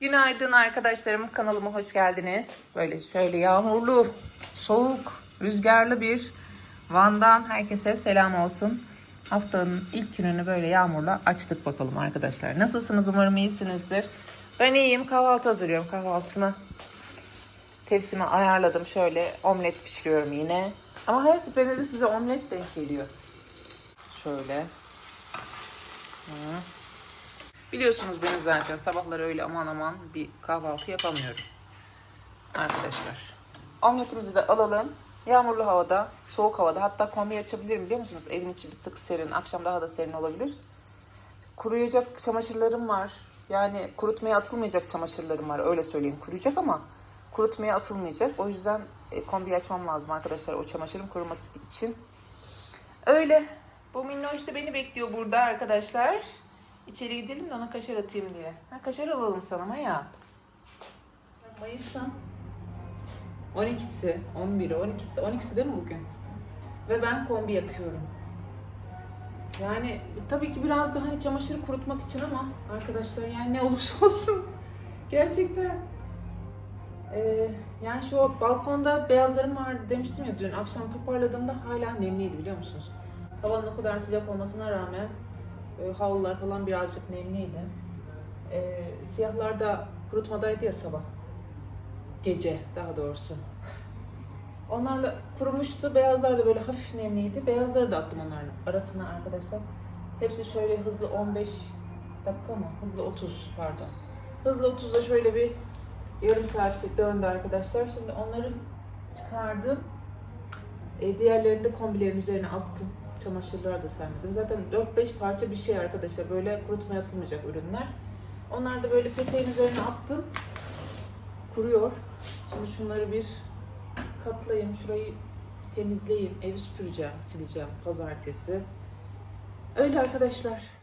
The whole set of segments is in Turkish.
Günaydın arkadaşlarım kanalıma hoş geldiniz. Böyle şöyle yağmurlu, soğuk, rüzgarlı bir Van'dan herkese selam olsun. Haftanın ilk gününü böyle yağmurla açtık bakalım arkadaşlar. Nasılsınız umarım iyisinizdir. Ben iyiyim kahvaltı hazırlıyorum kahvaltımı. Tepsime ayarladım şöyle omlet pişiriyorum yine. Ama her seferinde de size omlet denk geliyor. Şöyle. Hı. Biliyorsunuz beni zaten sabahları öyle aman aman bir kahvaltı yapamıyorum. Arkadaşlar. Omletimizi de alalım. Yağmurlu havada, soğuk havada hatta kombi açabilirim biliyor musunuz? Evin içi bir tık serin. Akşam daha da serin olabilir. Kuruyacak çamaşırlarım var. Yani kurutmaya atılmayacak çamaşırlarım var. Öyle söyleyeyim. Kuruyacak ama kurutmaya atılmayacak. O yüzden e, kombi açmam lazım arkadaşlar o çamaşırın kuruması için. Öyle. Bu minnoş da beni bekliyor burada arkadaşlar. İçeri gidelim de ona kaşar atayım diye. Ha, kaşar alalım sana Maya. Mayıs'ın 12'si, 11'i, 12'si, 12'si değil mi bugün? Ve ben kombi yakıyorum. Yani tabii ki biraz da hani çamaşırı kurutmak için ama arkadaşlar yani ne olursa olsun gerçekten ee, yani şu balkonda beyazlarım vardı demiştim ya dün akşam toparladığımda hala nemliydi biliyor musunuz? Havanın o kadar sıcak olmasına rağmen e, havlular falan birazcık nemliydi. E, siyahlar da kurutmadaydı ya sabah. Gece daha doğrusu. Onlarla kurumuştu. Beyazlar da böyle hafif nemliydi. Beyazları da attım onların arasına arkadaşlar. Hepsi şöyle hızlı 15 dakika mı? Hızlı 30 pardon. Hızlı 30'da şöyle bir yarım saatlik döndü arkadaşlar. Şimdi onları çıkardım. E, diğerlerini de kombilerin üzerine attım. Çamaşırlar da sermedim. Zaten 4-5 parça bir şey arkadaşlar. Böyle kurutmaya atılmayacak ürünler. Onlar da böyle peteğin üzerine attım. Kuruyor. Şimdi şunları bir katlayayım. Şurayı temizleyeyim. Evi süpüreceğim, sileceğim pazartesi. Öyle arkadaşlar.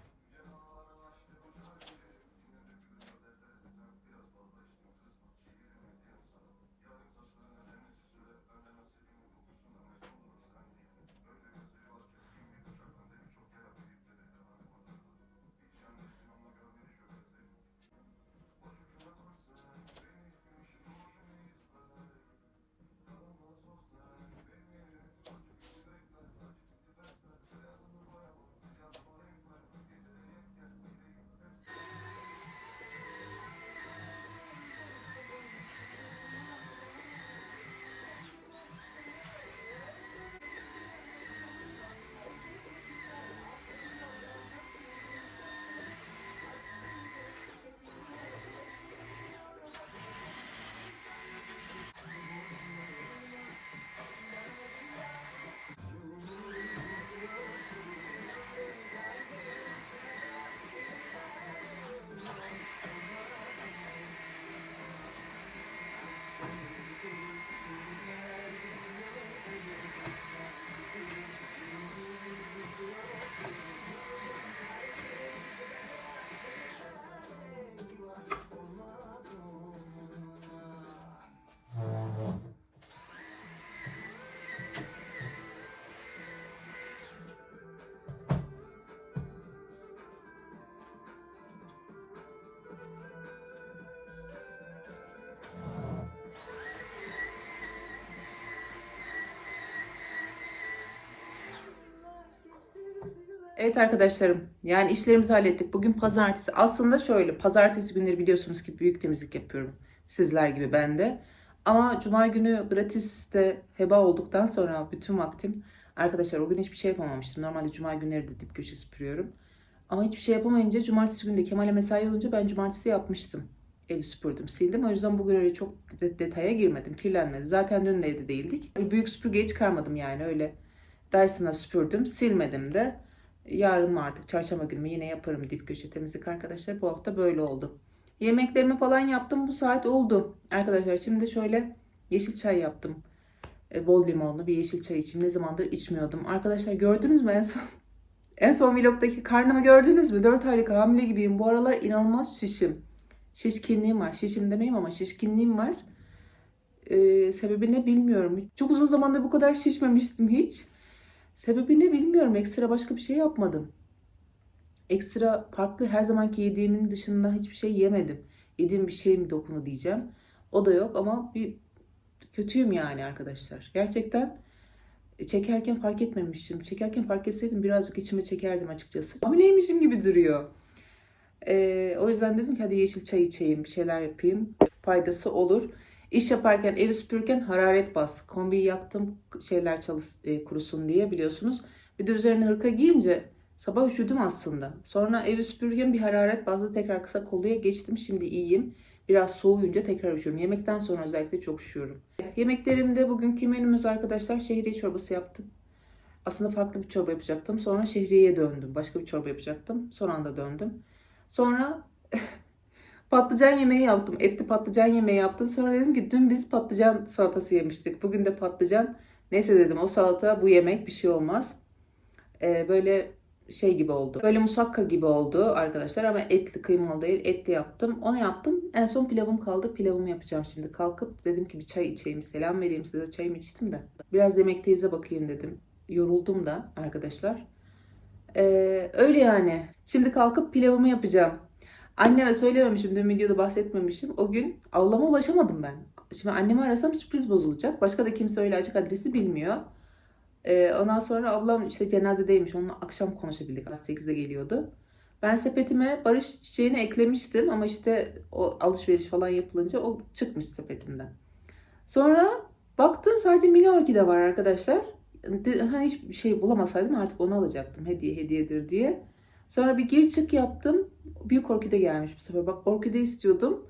Evet arkadaşlarım, yani işlerimizi hallettik. Bugün pazartesi. Aslında şöyle, pazartesi günleri biliyorsunuz ki büyük temizlik yapıyorum. Sizler gibi ben de. Ama cuma günü gratiste heba olduktan sonra bütün vaktim arkadaşlar o gün hiçbir şey yapamamıştım. Normalde cuma günleri de dip köşe süpürüyorum. Ama hiçbir şey yapamayınca cumartesi günü de Kemal'e mesai olunca ben cumartesi yapmıştım. Evi süpürdüm, sildim. O yüzden bugün öyle çok de- detaya girmedim, kirlenmedi. Zaten dün de evde değildik. Büyük süpürgeyi çıkarmadım yani öyle. Dyson'a süpürdüm, silmedim de. Yarın mı artık çarşamba günü mü yine yaparım dip köşe temizlik arkadaşlar. Bu hafta böyle oldu. Yemeklerimi falan yaptım. Bu saat oldu. Arkadaşlar şimdi şöyle yeşil çay yaptım. E, bol limonlu bir yeşil çay içeyim. Ne zamandır içmiyordum. Arkadaşlar gördünüz mü en son? En son vlogdaki karnımı gördünüz mü? 4 aylık hamile gibiyim. Bu aralar inanılmaz şişim. Şişkinliğim var. Şişim demeyeyim ama şişkinliğim var. E, sebebi ne bilmiyorum. Çok uzun zamandır bu kadar şişmemiştim hiç. Sebebi ne bilmiyorum. Ekstra başka bir şey yapmadım. Ekstra farklı her zamanki yediğimin dışında hiçbir şey yemedim. yediğim bir şey mi dokundu diyeceğim. O da yok ama bir kötüyüm yani arkadaşlar. Gerçekten çekerken fark etmemişim. Çekerken fark etseydim birazcık içime çekerdim açıkçası. Hamileymişim gibi duruyor. Ee, o yüzden dedim ki hadi yeşil çay içeyim, bir şeyler yapayım. Faydası olur. İş yaparken, evi süpürürken hararet bastı. Kombiyi yaktım şeyler çalış, e, kurusun diye biliyorsunuz. Bir de üzerine hırka giyince sabah üşüdüm aslında. Sonra evi süpürürken bir hararet bastı. Tekrar kısa kolluya geçtim. Şimdi iyiyim. Biraz soğuyunca tekrar üşüyorum. Yemekten sonra özellikle çok üşüyorum. Yemeklerimde bugünkü menümüz arkadaşlar şehriye çorbası yaptım. Aslında farklı bir çorba yapacaktım. Sonra şehriyeye döndüm. Başka bir çorba yapacaktım. Son anda döndüm. Sonra patlıcan yemeği yaptım. Etli patlıcan yemeği yaptım. Sonra dedim ki dün biz patlıcan salatası yemiştik. Bugün de patlıcan. Neyse dedim o salata bu yemek bir şey olmaz. Ee, böyle şey gibi oldu. Böyle musakka gibi oldu arkadaşlar ama etli kıymalı değil etli yaptım. Onu yaptım. En son pilavım kaldı. Pilavımı yapacağım şimdi. Kalkıp dedim ki bir çay içeyim. Selam vereyim size. Çayımı içtim de. Biraz yemekteyize bakayım dedim. Yoruldum da arkadaşlar. Ee, öyle yani. Şimdi kalkıp pilavımı yapacağım. Anneme söylememişim. Dün videoda bahsetmemişim. O gün avlama ulaşamadım ben. Şimdi annemi arasam sürpriz bozulacak. Başka da kimse öyle açık adresi bilmiyor. Ee, ondan sonra ablam işte cenazedeymiş. Onunla akşam konuşabildik. Saat 8'de geliyordu. Ben sepetime barış çiçeğini eklemiştim ama işte o alışveriş falan yapılınca o çıkmış sepetimden. Sonra baktım sadece mini orkide var arkadaşlar. Hani hiçbir şey bulamasaydım artık onu alacaktım. Hediye hediyedir diye. Sonra bir gir çık yaptım. Büyük orkide gelmiş bu sefer. Bak orkide istiyordum.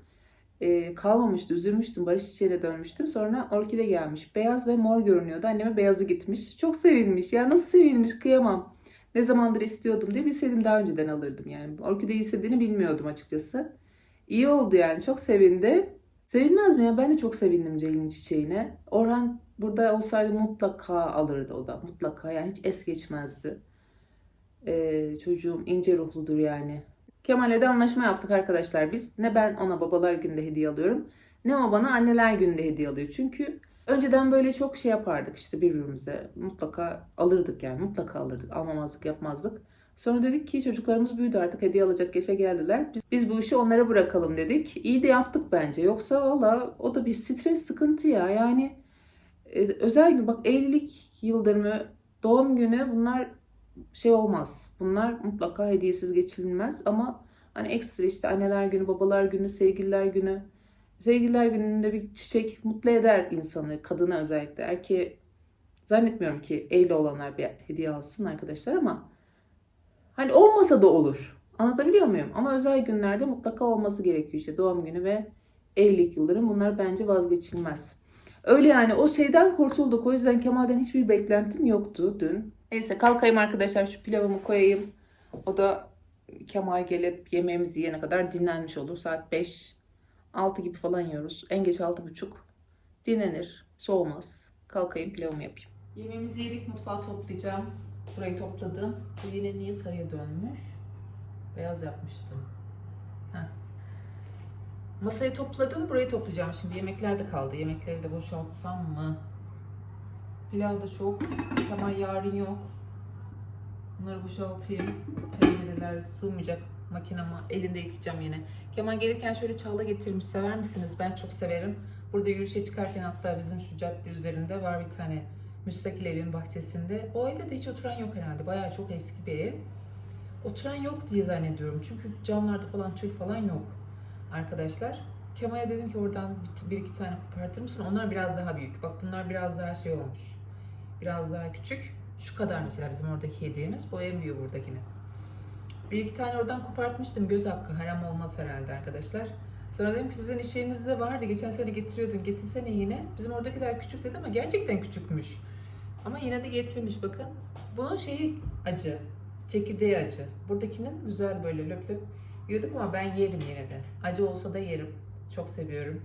Ee, kalmamıştı. Üzülmüştüm. Barış çiçeğine dönmüştüm. Sonra orkide gelmiş. Beyaz ve mor görünüyordu. Anneme beyazı gitmiş. Çok sevinmiş. Ya nasıl sevinmiş kıyamam. Ne zamandır istiyordum diye bilseydim daha önceden alırdım yani. Orkideyi istediğini bilmiyordum açıkçası. İyi oldu yani. Çok sevindi. Sevinmez mi ya? Ben de çok sevindim Ceylin çiçeğine. Orhan burada olsaydı mutlaka alırdı o da. Mutlaka yani hiç es geçmezdi. Ee, çocuğum ince ruhludur yani. Kemal'le de anlaşma yaptık arkadaşlar biz. Ne ben ona babalar günde hediye alıyorum. Ne o bana anneler günde hediye alıyor. Çünkü önceden böyle çok şey yapardık işte birbirimize. Mutlaka alırdık yani. Mutlaka alırdık. Almamazlık yapmazdık. Sonra dedik ki çocuklarımız büyüdü artık hediye alacak yaşa geldiler. Biz, biz bu işi onlara bırakalım dedik. İyi de yaptık bence. Yoksa valla o da bir stres sıkıntı ya. Yani e, özel gün bak evlilik yıldönümü, doğum günü bunlar şey olmaz. Bunlar mutlaka hediyesiz geçirilmez ama hani ekstra işte anneler günü, babalar günü, sevgililer günü. Sevgililer gününde bir çiçek mutlu eder insanı, kadına özellikle. Erkeğe zannetmiyorum ki evli olanlar bir hediye alsın arkadaşlar ama hani olmasa da olur. Anlatabiliyor muyum? Ama özel günlerde mutlaka olması gerekiyor işte doğum günü ve evlilik yılları bunlar bence vazgeçilmez. Öyle yani o şeyden kurtulduk. O yüzden Kemal'den hiçbir beklentim yoktu dün. Neyse kalkayım arkadaşlar şu pilavımı koyayım. O da Kemal gelip yemeğimizi yiyene kadar dinlenmiş olur. Saat 5, 6 gibi falan yiyoruz. En geç 6.30 dinlenir, soğumaz. Kalkayım pilavımı yapayım. Yemeğimizi yedik mutfağı toplayacağım. Burayı topladım. Bu yine niye sarıya dönmüş? Beyaz yapmıştım. Heh. Masayı topladım. Burayı toplayacağım şimdi. Yemekler de kaldı. Yemekleri de boşaltsam mı? Pilav da çok. Kemal yarın yok. Bunları boşaltayım. Tencereler sığmayacak makinama. Elinde yıkayacağım yine. Kemal gelirken şöyle çağla getirmiş. Sever misiniz? Ben çok severim. Burada yürüyüşe çıkarken hatta bizim şu cadde üzerinde var bir tane müstakil evin bahçesinde. O evde de hiç oturan yok herhalde. Bayağı çok eski bir ev. Oturan yok diye zannediyorum. Çünkü camlarda falan tül falan yok arkadaşlar. Kemal'e dedim ki oradan bir iki tane kopartır mısın? Onlar biraz daha büyük. Bak bunlar biraz daha şey olmuş. Biraz daha küçük. Şu kadar mesela bizim oradaki hediyemiz. Bu en büyüğü buradakinin. Bir iki tane oradan kopartmıştım. Göz hakkı. Haram olmaz herhalde arkadaşlar. Sonra dedim ki sizin içerinizde vardı. Geçen sene getiriyordun. Getirsene yine. Bizim oradakiler küçük dedi ama gerçekten küçükmüş. Ama yine de getirmiş bakın. Bunun şeyi acı. Çekirdeği acı. Buradakinin güzel böyle löp löp yiyorduk ama ben yerim yine de. Acı olsa da yerim. Çok seviyorum.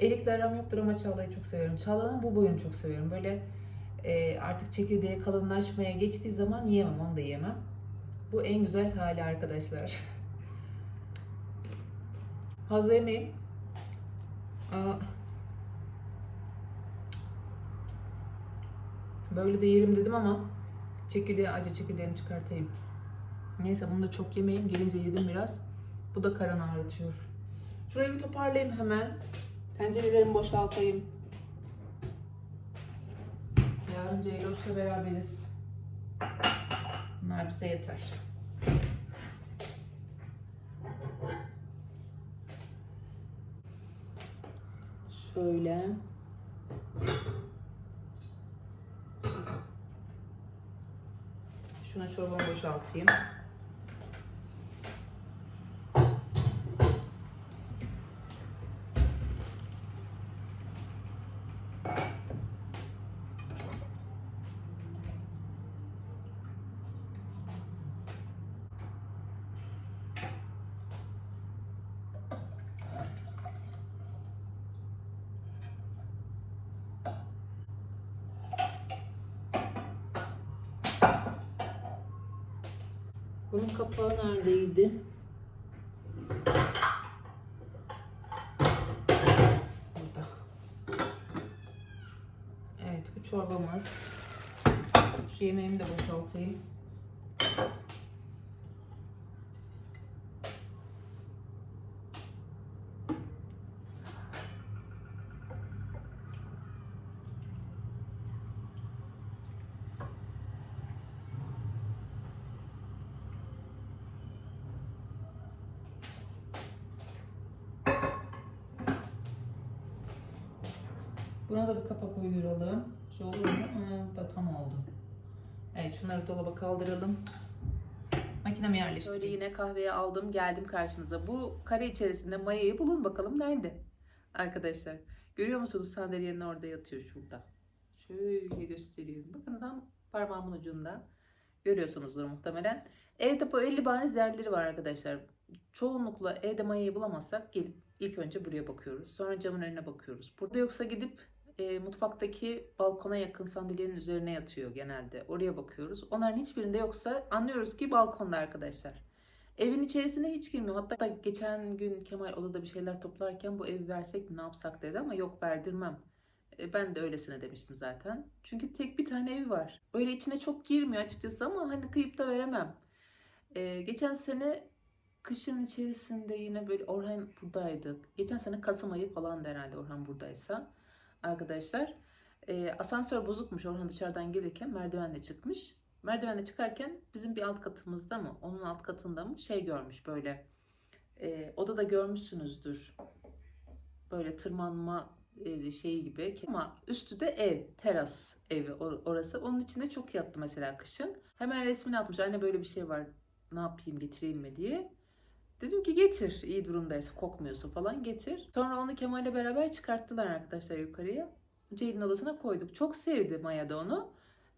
Erikle aram yoktur ama Çağla'yı çok seviyorum. Çağla'nın bu boyunu çok seviyorum. Böyle e, artık çekirdeği kalınlaşmaya geçtiği zaman yiyemem. Onu da yiyemem. Bu en güzel hali arkadaşlar. Fazla yemeyeyim. Aa. Böyle de yerim dedim ama çekirdeği acı çekirdeğini çıkartayım. Neyse bunu da çok yemeyeyim. Gelince yedim biraz. Bu da karın ağrıtıyor. Şurayı bir toparlayayım hemen. Tencerelerimi boşaltayım. Yarın Ceyloş'la beraberiz. Bunlar bize yeter. Şöyle. Şuna çorbamı boşaltayım. Bunun kapağı neredeydi? Burada. Evet bu çorbamız. Şu yemeğimi de boşaltayım. Buna da bir kapak uyduralım. Şu olur mu? Aa, da tam oldu. Evet şunları dolaba kaldıralım. Makinemi yerleştireyim. Şöyle yine kahveyi aldım geldim karşınıza. Bu kare içerisinde mayayı bulun bakalım nerede? Arkadaşlar görüyor musunuz sandalyenin orada yatıyor şurada. Şöyle göstereyim. Bakın tam parmağımın ucunda. Görüyorsunuzdur muhtemelen. Evde bu 50 bariz yerleri var arkadaşlar. Çoğunlukla evde mayayı bulamazsak gelip ilk önce buraya bakıyoruz. Sonra camın önüne bakıyoruz. Burada yoksa gidip e, mutfaktaki balkona yakın sandalyenin üzerine yatıyor genelde. Oraya bakıyoruz. Onların hiçbirinde yoksa anlıyoruz ki balkonda arkadaşlar. Evin içerisine hiç girmiyor. Hatta geçen gün Kemal odada bir şeyler toplarken bu evi versek ne yapsak dedi ama yok verdirmem. E, Ben de öylesine demiştim zaten. Çünkü tek bir tane evi var. Öyle içine çok girmiyor açıkçası ama hani kıyıp da veremem. E, geçen sene kışın içerisinde yine böyle Orhan buradaydı. Geçen sene Kasım ayı falan herhalde Orhan buradaysa. Arkadaşlar e, asansör bozukmuş. Orhan dışarıdan gelirken merdivenle çıkmış. Merdivenle çıkarken bizim bir alt katımızda mı onun alt katında mı şey görmüş böyle. E, odada görmüşsünüzdür. Böyle tırmanma e, şeyi gibi ama üstü de ev, teras evi or- orası. Onun içinde çok yattı mesela kışın. Hemen resmini atmış. Anne böyle bir şey var. Ne yapayım getireyim mi diye. Dedim ki getir iyi durumdaysa kokmuyorsa falan getir. Sonra onu Kemal'le beraber çıkarttılar arkadaşlar yukarıya. Ceydin odasına koyduk. Çok sevdi Maya da onu.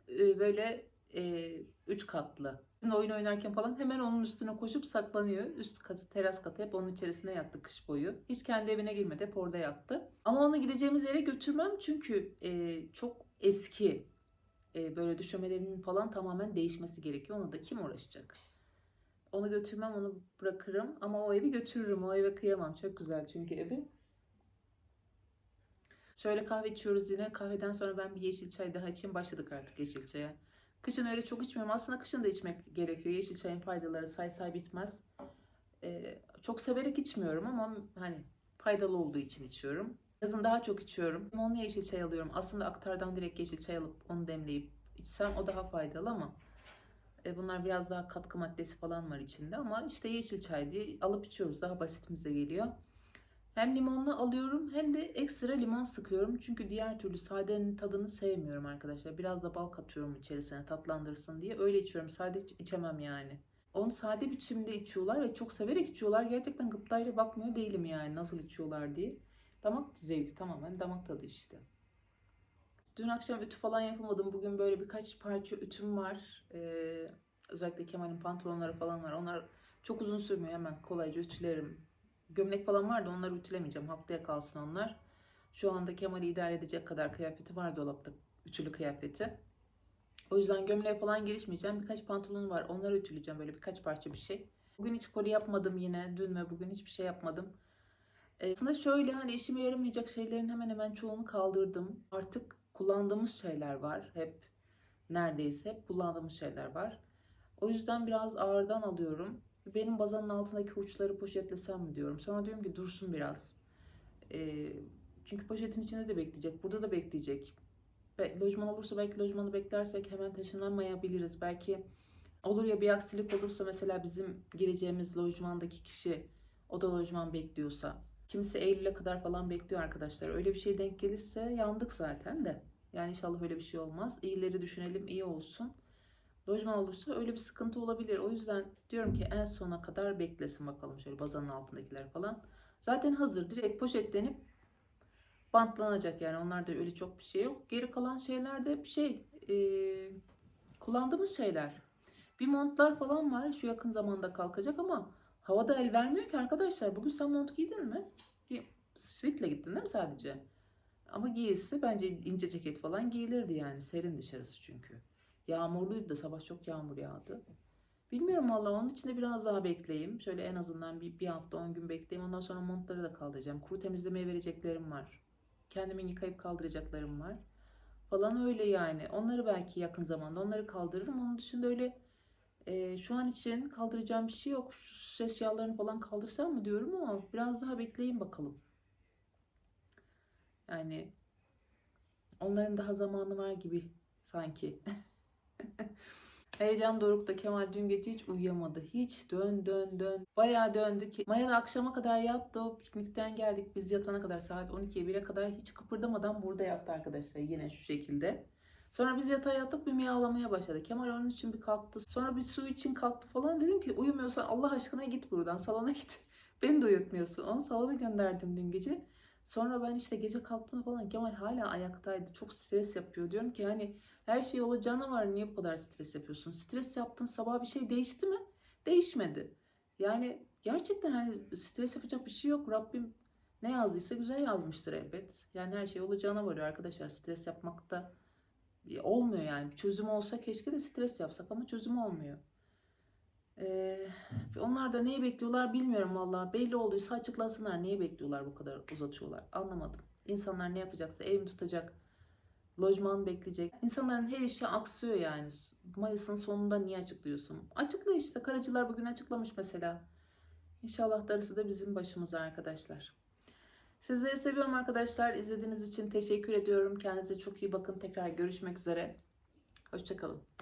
Ee, böyle e, üç katlı. Oyun oynarken falan hemen onun üstüne koşup saklanıyor. Üst katı, teras katı hep onun içerisine yattı kış boyu. Hiç kendi evine girmedi. Hep orada yattı. Ama onu gideceğimiz yere götürmem çünkü e, çok eski. E, böyle düşemelerimin falan tamamen değişmesi gerekiyor. Ona da kim uğraşacak? Onu götürmem, onu bırakırım. Ama o evi götürürüm. O eve kıyamam. Çok güzel çünkü evi. Şöyle kahve içiyoruz yine. Kahveden sonra ben bir yeşil çay daha içeyim. Başladık artık yeşil çaya. Kışın öyle çok içmiyorum. Aslında kışın da içmek gerekiyor. Yeşil çayın faydaları say say bitmez. Ee, çok severek içmiyorum ama hani faydalı olduğu için içiyorum. Yazın daha çok içiyorum. Limonlu yeşil çay alıyorum. Aslında aktardan direkt yeşil çay alıp onu demleyip içsem o daha faydalı ama e, Bunlar biraz daha katkı maddesi falan var içinde ama işte yeşil çay diye alıp içiyoruz. Daha basitimize geliyor. Hem limonlu alıyorum hem de ekstra limon sıkıyorum. Çünkü diğer türlü sadenin tadını sevmiyorum arkadaşlar. Biraz da bal katıyorum içerisine tatlandırsın diye. Öyle içiyorum. Sade içemem yani. Onu sade biçimde içiyorlar ve çok severek içiyorlar. Gerçekten gıptayla bakmıyor değilim yani nasıl içiyorlar diye. Damak zevki tamamen damak tadı işte. Dün akşam ütü falan yapamadım. Bugün böyle birkaç parça ütüm var. Ee, özellikle Kemal'in pantolonları falan var. Onlar çok uzun sürmüyor. Hemen kolayca ütülerim. Gömlek falan var da onları ütülemeyeceğim. Haftaya kalsın onlar. Şu anda Kemal'i idare edecek kadar kıyafeti var dolapta. Ütülü kıyafeti. O yüzden gömleğe falan girişmeyeceğim. Birkaç pantolon var. Onları ütüleyeceğim. Böyle birkaç parça bir şey. Bugün hiç koli yapmadım yine. Dün ve bugün hiçbir şey yapmadım. Ee, Aslında şöyle hani işime yaramayacak şeylerin hemen hemen çoğunu kaldırdım. Artık kullandığımız şeyler var. Hep neredeyse hep kullandığımız şeyler var. O yüzden biraz ağırdan alıyorum. Benim bazanın altındaki uçları poşetlesem mi diyorum. Sonra diyorum ki dursun biraz. Ee, çünkü poşetin içinde de bekleyecek. Burada da bekleyecek. Ve lojman olursa belki lojmanı beklersek hemen taşınamayabiliriz. Belki olur ya bir aksilik olursa mesela bizim gireceğimiz lojmandaki kişi o lojman bekliyorsa. Kimisi Eylül'e kadar falan bekliyor arkadaşlar. Öyle bir şey denk gelirse yandık zaten de. Yani inşallah öyle bir şey olmaz. İyileri düşünelim, iyi olsun. Lojman olursa öyle bir sıkıntı olabilir. O yüzden diyorum ki en sona kadar beklesin bakalım şöyle bazanın altındakiler falan. Zaten hazır direkt poşetlenip bantlanacak yani onlarda öyle çok bir şey yok. Geri kalan şeyler de şey e, kullandığımız şeyler. Bir montlar falan var şu yakın zamanda kalkacak ama havada el vermiyor ki arkadaşlar. Bugün sen mont giydin mi? Gi Sweat'le gittin değil mi sadece? Ama giyilse bence ince ceket falan giyilirdi yani. Serin dışarısı çünkü. Yağmurluydu da sabah çok yağmur yağdı. Bilmiyorum valla onun için de biraz daha bekleyeyim. Şöyle en azından bir, bir hafta 10 gün bekleyeyim. Ondan sonra montları da kaldıracağım. Kuru temizlemeye vereceklerim var. Kendimin yıkayıp kaldıracaklarım var. Falan öyle yani. Onları belki yakın zamanda onları kaldırırım. Onun dışında öyle e, şu an için kaldıracağım bir şey yok. Şu ses yağlarını falan kaldırsam mı diyorum ama biraz daha bekleyin bakalım. Yani onların daha zamanı var gibi sanki. Heyecan Doruk'ta Kemal dün gece hiç uyuyamadı. Hiç dön dön dön. Bayağı döndü ki. Maya da akşama kadar yattı. O piknikten geldik. Biz yatana kadar saat 12'ye 1'e kadar hiç kıpırdamadan burada yattı arkadaşlar. Yine şu şekilde. Sonra biz yatağa yattık bir miyavlamaya başladı. Kemal onun için bir kalktı. Sonra bir su için kalktı falan. Dedim ki uyumuyorsan Allah aşkına git buradan. Salona git. Beni de uyutmuyorsun. Onu salona gönderdim dün gece. Sonra ben işte gece kalktığımda falan Kemal hala ayaktaydı. Çok stres yapıyor. Diyorum ki hani her şey olacağına var. Niye bu kadar stres yapıyorsun? Stres yaptın sabah bir şey değişti mi? Değişmedi. Yani gerçekten hani stres yapacak bir şey yok. Rabbim ne yazdıysa güzel yazmıştır elbet. Yani her şey olacağına varıyor arkadaşlar. Stres yapmak da olmuyor yani. Çözüm olsa keşke de stres yapsak ama çözüm olmuyor. Ee, onlar da neyi bekliyorlar bilmiyorum valla. Belli olduysa açıklansınlar. Neyi bekliyorlar bu kadar uzatıyorlar? Anlamadım. İnsanlar ne yapacaksa ev mi tutacak? Lojman bekleyecek. İnsanların her işi aksıyor yani. Mayıs'ın sonunda niye açıklıyorsun? Açıkla işte. Karacılar bugün açıklamış mesela. İnşallah darısı da bizim başımıza arkadaşlar. Sizleri seviyorum arkadaşlar. İzlediğiniz için teşekkür ediyorum. Kendinize çok iyi bakın. Tekrar görüşmek üzere. Hoşçakalın.